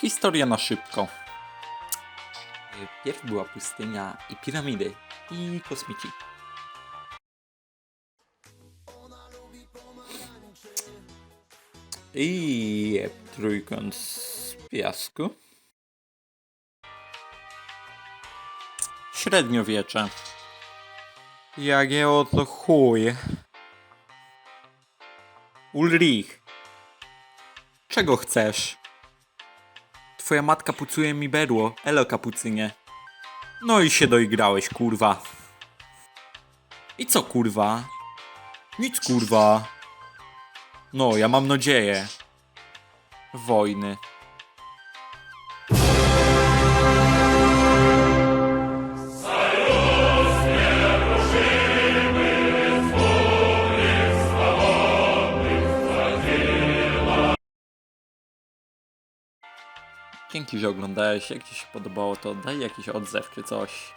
Historia na szybko. Pierw była pustynia i piramidy i kosmici. I jeb, trójkąt z piasku. Średniowiecze. Jakie oto chuj. Ulrich. Czego chcesz? Twoja matka pucuje mi berło. Elo kapucynie. No i się doigrałeś, kurwa. I co, kurwa? Nic, kurwa. No, ja mam nadzieję. Wojny. Dzięki, że oglądałeś. Jak Ci się podobało, to daj jakiś odzew czy coś.